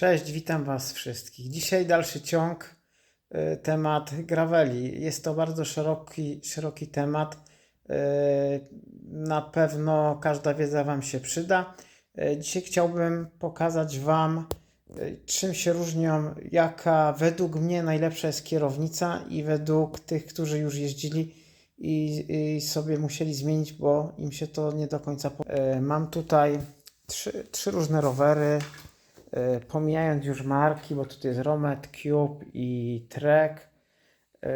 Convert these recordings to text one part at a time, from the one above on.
Cześć, witam Was wszystkich. Dzisiaj dalszy ciąg, y, temat graveli. Jest to bardzo szeroki, szeroki temat. Y, Na pewno każda wiedza Wam się przyda. Y, Dzisiaj chciałbym pokazać Wam, czym się różnią, jaka według mnie najlepsza jest kierownica i według tych, którzy już jeździli i, i sobie musieli zmienić, bo im się to nie do końca. po- Mam tutaj trzy, trzy różne rowery. E, pomijając już marki, bo tutaj jest Romet, Cube i Trek. e,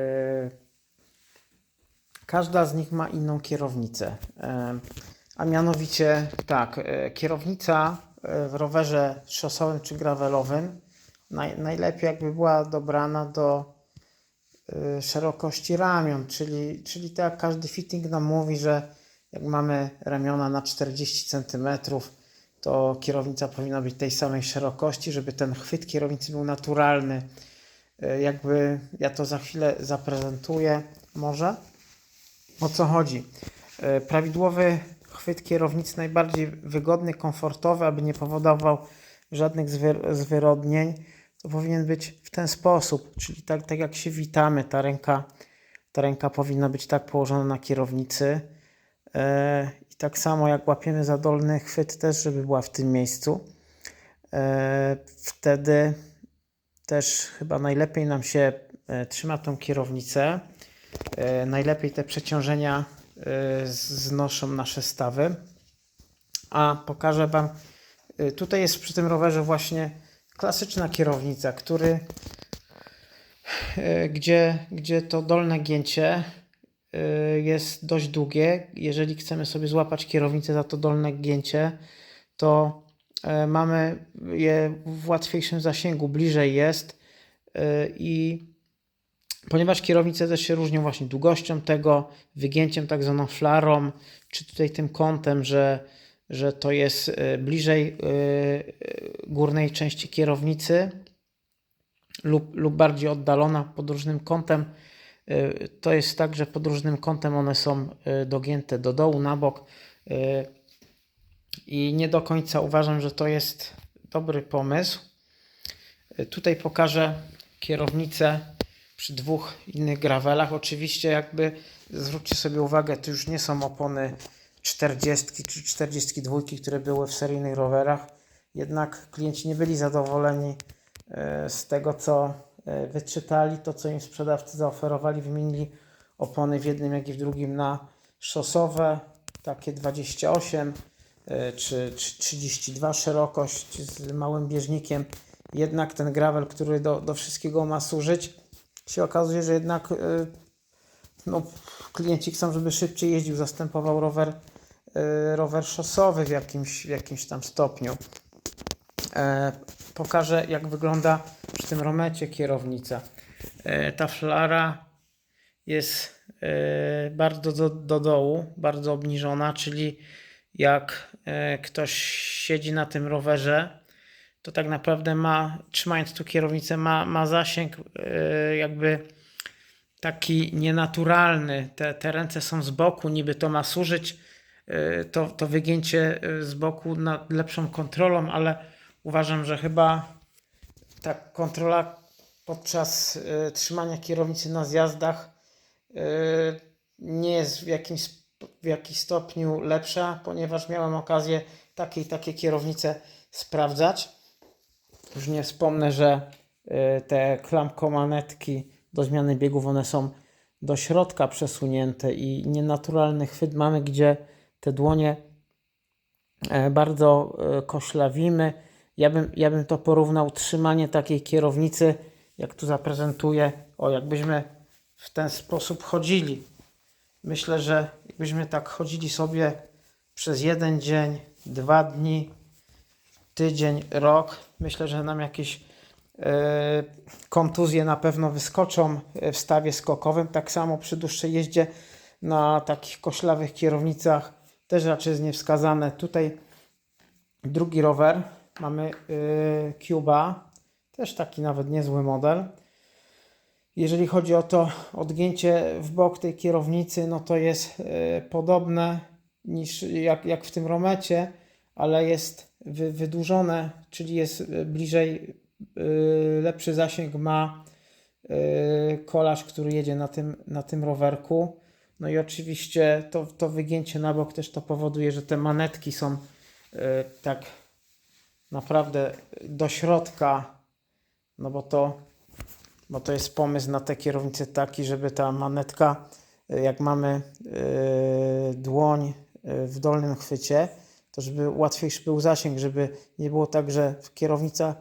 Każda z nich ma inną kierownicę. E, A mianowicie tak, kierownica w rowerze szosowym czy gravelowym naj, najlepiej jakby była dobrana do szerokości ramion, czyli, czyli tak jak każdy fitting nam mówi, że jak mamy ramiona na 40 cm, to kierownica powinna być tej samej szerokości, żeby ten chwyt kierownicy był naturalny. E, Jakby ja to za chwilę zaprezentuję, może. O co chodzi? E, Prawidłowy chwyt kierownicy, najbardziej wygodny, komfortowy, aby nie powodował żadnych zwy- zwyrodnień, to powinien być w ten sposób, czyli tak, tak jak się witamy, ta ręka, ta ręka powinna być tak położona na kierownicy. I tak samo jak łapiemy za dolny chwyt, też żeby była w tym miejscu. E, Wtedy też chyba najlepiej nam się e, trzyma tą kierownicę. E, Najlepiej te przeciążenia znoszą nasze stawy. A pokażę Wam, tutaj jest przy tym rowerze właśnie klasyczna kierownica, który, gdzie, gdzie to dolne gięcie jest dość długie. Jeżeli chcemy sobie złapać kierownicę za to dolne gięcie, to e, mamy je w łatwiejszym zasięgu, bliżej jest y, i ponieważ kierownice też się różnią właśnie długością tego, wygięciem tak zwaną flarą, czy tutaj tym kątem, że, że to jest y, bliżej y, y, górnej części kierownicy lub, lub bardziej oddalona pod różnym kątem, Y, To jest tak, że pod różnym kątem one są y, dogięte do dołu, na bok y, i nie do końca uważam, że to jest dobry pomysł. Y, Tutaj pokażę kierownicę przy dwóch innych gravelach. Oczywiście jakby zwróćcie sobie uwagę, to już nie są opony 40 czy 42, które były w seryjnych rowerach. Jednak klienci nie byli zadowoleni z tego, co wyczytali, to co im sprzedawcy zaoferowali. Wymienili opony w jednym, jak i w drugim na szosowe, takie 28 e, czy, czy 32 szerokość z małym bieżnikiem. Jednak ten gravel, który do, do wszystkiego ma służyć, się okazuje, że jednak e, no, klienci chcą, żeby szybciej jeździł, zastępował rower, e, rower szosowy w jakimś, w jakimś tam stopniu. E, pokażę, jak wygląda przy tym romecie kierownica. E, ta flara jest e, bardzo do, do dołu, bardzo obniżona, czyli jak ktoś siedzi na tym rowerze, to tak naprawdę ma, trzymając tu kierownicę, ma, ma zasięg jakby taki nienaturalny. Te, te ręce są z boku, niby to ma służyć to, to wygięcie z boku nad lepszą kontrolą, ale uważam, że chyba ta kontrola podczas y, trzymania kierownicy na zjazdach y, nie jest w jakimś, w jakimś stopniu lepsza, ponieważ miałem okazję takie i takie kierownice sprawdzać. Już nie wspomnę, że y, te klamkomanetki do zmiany biegów, one są do środka przesunięte i nienaturalny chwyt mamy, gdzie te dłonie e, bardzo e, koślawimy. Ja bym, ja bym to porównał trzymanie takiej kierownicy, jak tu zaprezentuję, o jakbyśmy w ten sposób chodzili. Myślę, że jakbyśmy tak chodzili sobie przez jeden dzień, dwa dni, tydzień, rok, myślę, że nam jakieś e, kontuzje na pewno wyskoczą e, w stawie skokowym. Tak samo przy dłuższej jeździe na takich koślawych kierownicach też raczej jest niewskazane. Tutaj drugi rower. Mamy y, Cuba, też taki nawet niezły model. Jeżeli chodzi o to odgięcie w bok tej kierownicy, no to jest y, podobne niż jak, jak w tym Romecie, ale jest wy, wydłużone, czyli jest y, bliżej, y, lepszy zasięg ma y, kolarz, który jedzie na tym, na tym rowerku. No i oczywiście to, to wygięcie na bok też to powoduje, że te manetki są y, tak naprawdę do środka, no bo to, bo to jest pomysł na te kierownice taki, żeby ta manetka, y, jak mamy y, dłoń y, w dolnym chwycie, to żeby łatwiejszy był zasięg, żeby nie było tak, że kierownica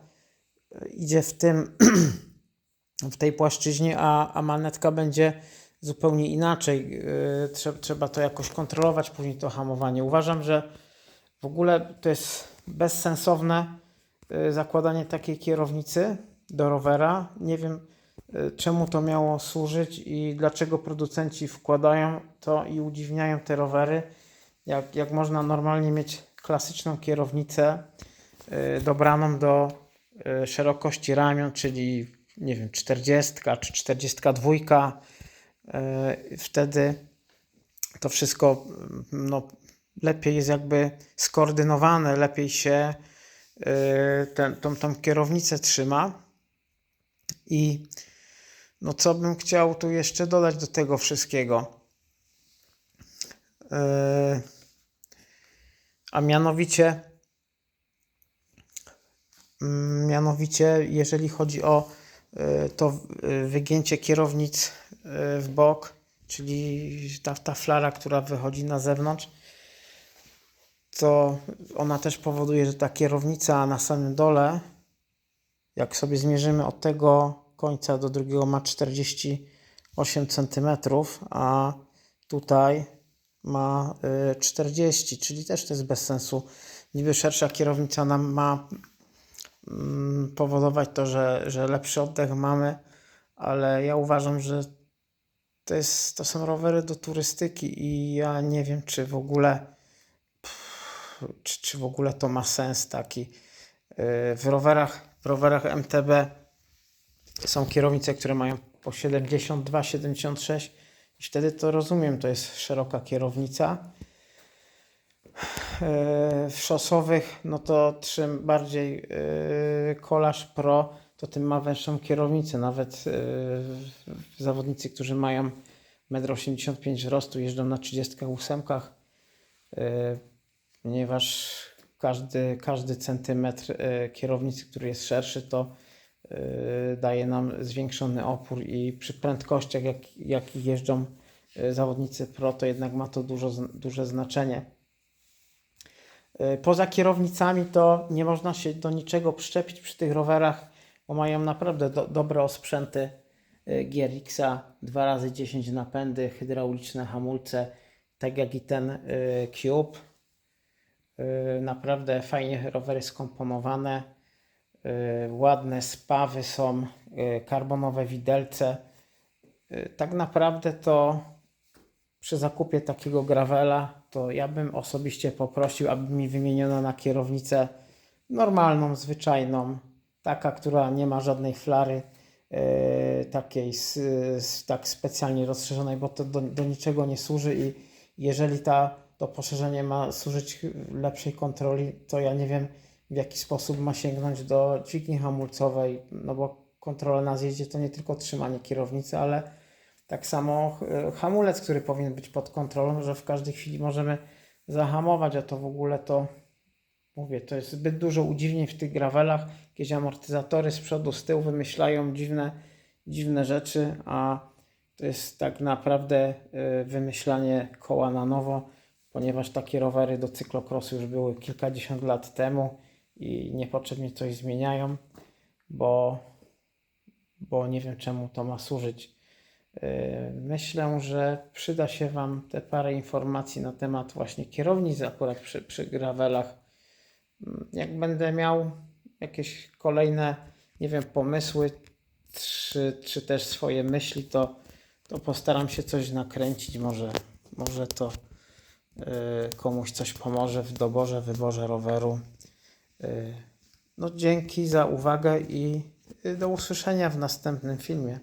y, idzie w tym, w tej płaszczyźnie, a, a manetka będzie zupełnie inaczej. Yy, trzeba to jakoś kontrolować, później to hamowanie. Uważam, że w ogóle to jest bezsensowne yy, zakładanie takiej kierownicy do rowera. Nie wiem, yy, czemu to miało służyć i dlaczego producenci wkładają to i udziwniają te rowery. Jak, jak można normalnie mieć klasyczną kierownicę yy, dobraną do szerokości ramion, czyli nie wiem, 40 czy 42, yy, wtedy to wszystko mm, no, lepiej jest jakby skoordynowane, lepiej się yy, ten, tą, tą kierownicę trzyma. I no co bym chciał tu jeszcze dodać do tego wszystkiego? Yy, a mianowicie, mm, mianowicie, jeżeli chodzi o y, to y, wygięcie kierownic y, w bok, czyli ta, ta flara, która wychodzi na zewnątrz, to ona też powoduje, że ta kierownica na samym dole, jak sobie zmierzymy od tego końca do drugiego, ma 48 cm, a tutaj ma y, 40, czyli też to jest bez sensu. Niby szersza kierownica nam ma mm, powodować to, że, że lepszy oddech mamy, ale ja uważam, że to, jest, to są rowery do turystyki i ja nie wiem, czy w ogóle czy, czy w ogóle to ma sens taki. Yy, W rowerach, w rowerach MTB są kierownice, które mają po 72, 76 i wtedy to rozumiem, to jest szeroka kierownica. Yy, W szosowych, no to czym bardziej yy, kolarz pro, to tym ma węższą kierownicę. Nawet zawodnicy, którzy mają 1,85 m wzrostu, jeżdżą na 38, yy, ponieważ każdy, każdy centymetr yy, kierownicy, który jest szerszy, to yy, daje nam zwiększony opór i przy prędkościach, jak, jakich jeżdżą yy, zawodnicy pro, to jednak ma to dużo, duże znaczenie. Poza kierownicami to nie można się do niczego przyczepić przy tych rowerach, bo mają naprawdę do, dobre osprzęty GRX-a, 2x10 napędy, hydrauliczne hamulce, tak jak i ten Cube. Yy, Naprawdę fajnie rowery skomponowane, yy, ładne spawy są, yy, karbonowe widelce. Tak naprawdę to przy zakupie takiego gravela, to ja bym osobiście poprosił, aby mi wymieniono na kierownicę normalną, zwyczajną, taka, która nie ma żadnej flary takiej s, s, tak specjalnie rozszerzonej, bo to do, do niczego nie służy i jeżeli ta, to poszerzenie ma służyć lepszej kontroli, to ja nie wiem w jaki sposób ma sięgnąć do dźwigni hamulcowej, no bo kontrola na zjeździe to nie tylko trzymanie kierownicy, ale tak samo e, hamulec, który powinien być pod kontrolą, że w każdej chwili możemy zahamować, a to w ogóle to mówię, to jest zbyt dużo udziwnień w tych gravelach. Jakieś amortyzatory z przodu, z tyłu wymyślają dziwne, dziwne rzeczy, a to jest tak naprawdę e, wymyślanie koła na nowo, ponieważ takie rowery do cyklokrosu już były kilkadziesiąt lat temu i niepotrzebnie coś zmieniają, bo, bo nie wiem czemu to ma służyć. Yy, Myślę, że przyda się Wam te parę informacji na temat właśnie kierownic akurat przy, przy gravelach. Mm, Jak będę miał jakieś kolejne, nie wiem, pomysły, czy, czy też swoje myśli, to, to postaram się coś nakręcić. Może, może to komuś coś pomoże w doborze, wyborze roweru. Yy, No, dzięki za uwagę i do usłyszenia w następnym filmie.